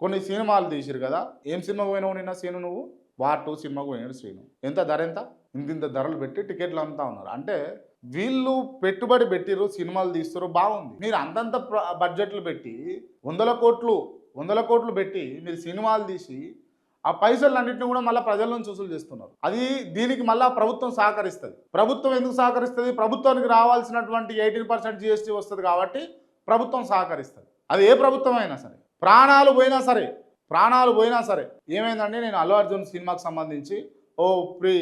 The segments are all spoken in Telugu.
కొన్ని సినిమాలు తీసిరు కదా. ఏం సినిమాకు పోయినావు నిన్న సీను నువ్వు? వార్ టూ సినిమాకు పోయినాడు శ్రీను. ఎంత ధర ఎంత? ఇంత ఇంత ధరలు పెట్టి టికెట్లు అమ్ముతా ఉన్నారు. అంటే వీళ్ళు పెట్టుబడి పెట్టిరు సినిమాలు తీస్తారు బాగుంది. మీరు అంతంత ప్ర- బడ్జెట్లు పెట్టి వందల కోట్లు వందల కోట్లు పెట్టి మీరు సినిమాలు తీసి ఆ పైసలన్నింటినీ కూడా మళ్ళీ ప్రజల నుంచి వసూలు చేస్తున్నారు. అది దీనికి మళ్ళీ ప్రభుత్వం సహకరిస్తుంది. ప్రభుత్వం ఎందుకు సహకరిస్తుంది? ప్రభుత్వానికి రావాల్సినటువంటి ఎయిటీన్ పర్సెంట్ జిఎస్టీ వస్తుంది కాబట్టి ప్రభుత్వం సహకరిస్తుంది. అది ఏ ప్రభుత్వం అయినా సరే. ప్రాణాలు పోయినా సరే ప్రాణాలు పోయినా సరే ఏమైందంటే నేను అల్లు అర్జున్ సినిమాకి సంబంధించి ఓ ప్రీ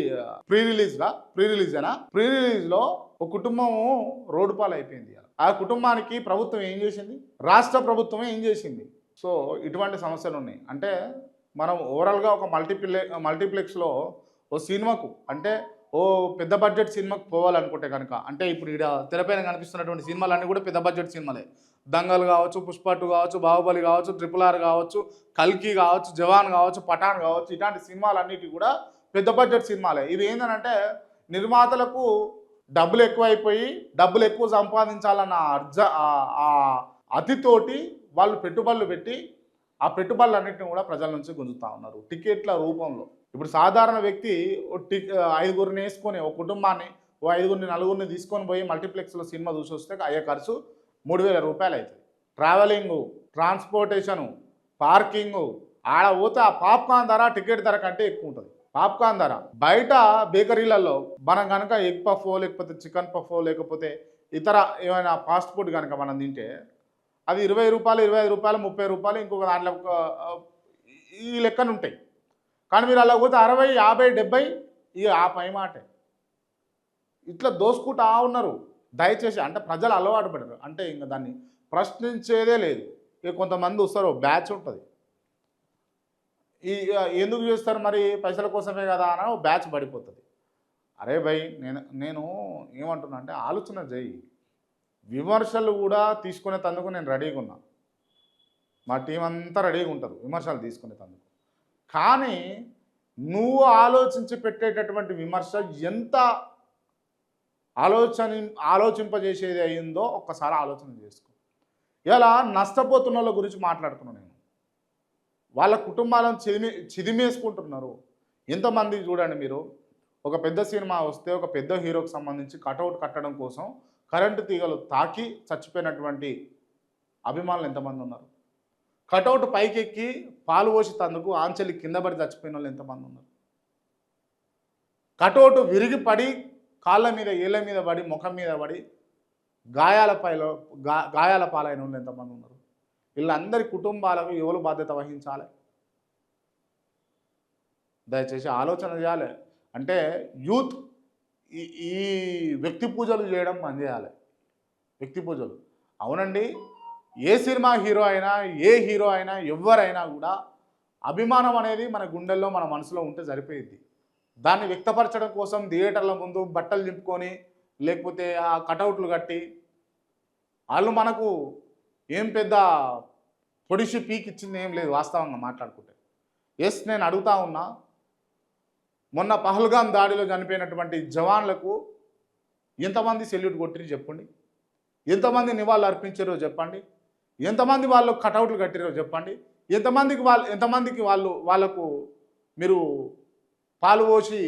ప్రీ రిలీజ్గా ప్రీ రిలీజేనా? ప్రీ రిలీజ్లో ఒక కుటుంబము రోడ్డు పాలు అయిపోయింది ఆ కుటుంబానికి ప్రభుత్వం ఏం చేసింది? రాష్ట్ర ప్రభుత్వం ఏం చేసింది? సో ఇటువంటి సమస్యలు ఉన్నాయి అంటే మనం ఓవరాల్గా ఒక మల్టీప్లె మల్టీప్లెక్స్లో ఓ సినిమాకు అంటే ఓ పెద్ద బడ్జెట్ సినిమాకి పోవాలనుకుంటే కనుక అంటే ఇప్పుడు ఇక్కడ తెరపైన కనిపిస్తున్నటువంటి సినిమాలన్నీ కూడా పెద్ద బడ్జెట్ సినిమాలే. దంగల్ కావచ్చు పుష్ప టూ కావచ్చు బాహుబలి కావచ్చు ట్రిపుల్ ఆర్ కావచ్చు కల్కి కావచ్చు జవాన్ కావచ్చు పఠాన్ కావచ్చు ఇలాంటి సినిమాలన్నిటి కూడా పెద్ద బడ్జెట్ సినిమాలే. ఇవి ఏంటంటే నిర్మాతలకు డబ్బులు ఎక్కువైపోయి డబ్బులు ఎక్కువ సంపాదించాలన్న అర్జ ఆ అతితోటి వాళ్ళు పెట్టుబడులు పెట్టి ఆ పెట్టుబడులన్నింటినీ కూడా ప్రజల నుంచి గుంజుతా ఉన్నారు. టికెట్ల రూపంలో. ఇప్పుడు సాధారణ వ్యక్తి ఐదుగురిని వేసుకొని ఒక కుటుంబాన్ని ఓ ఐదుగురిని నలుగురిని తీసుకొని పోయి మల్టీప్లెక్స్లో సినిమా చూసి వస్తే అయ్యే ఖర్చు మూడు వేల రూపాయలు అవుతుంది. ట్రావెలింగు ట్రాన్స్పోర్టేషను పార్కింగు ఆడ పోతే ఆ పాప్కార్న్ ధర టికెట్ ధర కంటే ఎక్కువ ఉంటుంది. పాప్కార్న్ ధర. బయట బేకరీలలో మనం కనుక ఎగ్ పఫ్ లేకపోతే చికెన్ పఫ్ లేకపోతే ఇతర ఏమైనా ఫాస్ట్ ఫుడ్ కనుక మనం తింటే అది ఇరవై రూపాయలు ఇరవై ఐదు రూపాయలు ముప్పై రూపాయలు ఇంకొక దాంట్లో ఒక, ఈ లెక్కన ఉంటాయి. కానీ మీరు అలా పోతే అరవై యాభై డెబ్బై ఇక ఆ పై మాటే. ఇట్లా దోసుకుంటా ఉన్నారు. దయచేసి అంటే ప్రజలు అలవాటు పడరు. అంటే ఇంకా దాన్ని ప్రశ్నించేదే లేదు. ఇక కొంతమంది వస్తారు బ్యాచ్ ఉంటుంది. ఈ ఎందుకు చేస్తారు మరి? పైసల కోసమే కదా అని ఓ బ్యాచ్ పడిపోతుంది. అరే భయ్ నేను నేను ఏమంటున్నా అంటే ఆలోచన చేయి విమర్శలు కూడా తీసుకునే తందుకు నేను రెడీగా ఉన్నా. మా టీం అంతా రెడీగా ఉంటుంది విమర్శలు తీసుకునే తందుకు. కానీ నువ్వు ఆలోచించి పెట్టేటటువంటి విమర్శ ఎంత ఆలోచన ఆలోచింపజేసేది అయిందో ఒక్కసారి ఆలోచన చేసుకో. ఇలా నష్టపోతున్న వాళ్ళ గురించి మాట్లాడుతున్నాను నేను. వాళ్ళ కుటుంబాలను చిదిమి చిదిమేసుకుంటున్నారు. ఎంతమంది చూడండి మీరు. ఒక పెద్ద సినిమా వస్తే ఒక పెద్ద హీరోకి సంబంధించి కటౌట్ కట్టడం కోసం కరెంటు తీగలు తాకి చచ్చిపోయినటువంటి అభిమానులు ఎంతమంది ఉన్నారు? కటౌట్ పైకెక్కి పాలు పోసి తందుకు ఆంచలి కింద పడి చచ్చిపోయిన వాళ్ళు ఎంతమంది ఉన్నారు? కటౌట్ విరిగి పడి కాళ్ళ మీద ఏళ్ళ మీద పడి ముఖం మీద పడి గాయాల పైలో గా గాయాల పాలైన వాళ్ళు ఎంతమంది ఉన్నారు? వీళ్ళందరి కుటుంబాలకు ఎవరు బాధ్యత వహించాలి? దయచేసి ఆలోచన చేయాలి. అంటే యూత్ ఈ ఈ వ్యక్తి పూజలు చేయడం బంద్ చేయాలి. వ్యక్తి పూజలు. అవునండి. ఏ సినిమా హీరో అయినా ఏ హీరో అయినా ఎవరైనా కూడా అభిమానం అనేది మన గుండెల్లో మన మనసులో ఉంటే సరిపోయింది దాన్ని వ్యక్తపరచడం కోసం థియేటర్ల ముందు బట్టలు దింపుకొని లేకపోతే ఆ కటౌట్లు కట్టి వాళ్ళు మనకు ఏం పెద్ద పొడిసి పీక్ ఇచ్చింది ఏం లేదు వాస్తవంగా మాట్లాడుకుంటే. ఎస్ నేను అడుగుతా ఉన్నా మొన్న పహల్గాం దాడిలో చనిపోయినటువంటి జవాన్లకు ఎంతమంది సెల్యూట్ కొట్టిరు చెప్పండి? ఎంతమంది నివాళులు అర్పించారో చెప్పండి? ఎంతమంది వాళ్ళు కటౌట్లు కట్టిరో చెప్పండి. ఎంతమందికి వాళ్ళు ఎంతమందికి వాళ్ళు వాళ్ళకు మీరు పాలు పోసి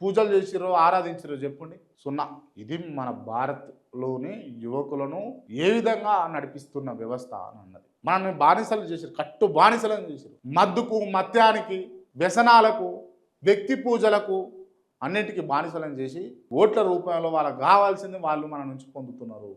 పూజలు చేసిరో ఆరాధించారో చెప్పండి. సున్నా ఇది మన భారత్లోని యువకులను ఏ విధంగా నడిపిస్తున్న వ్యవస్థ అని అన్నది. మనల్ని బానిసలు చేశారు కట్టు బానిసలను చేశారు మద్దుకు మత్యానికి వ్యసనాలకు వ్యక్తి పూజలకు అన్నిటికీ బానిసలను చేసి ఓట్ల రూపంలో వాళ్ళకు కావాల్సింది వాళ్ళు మన నుంచి పొందుతున్నారు.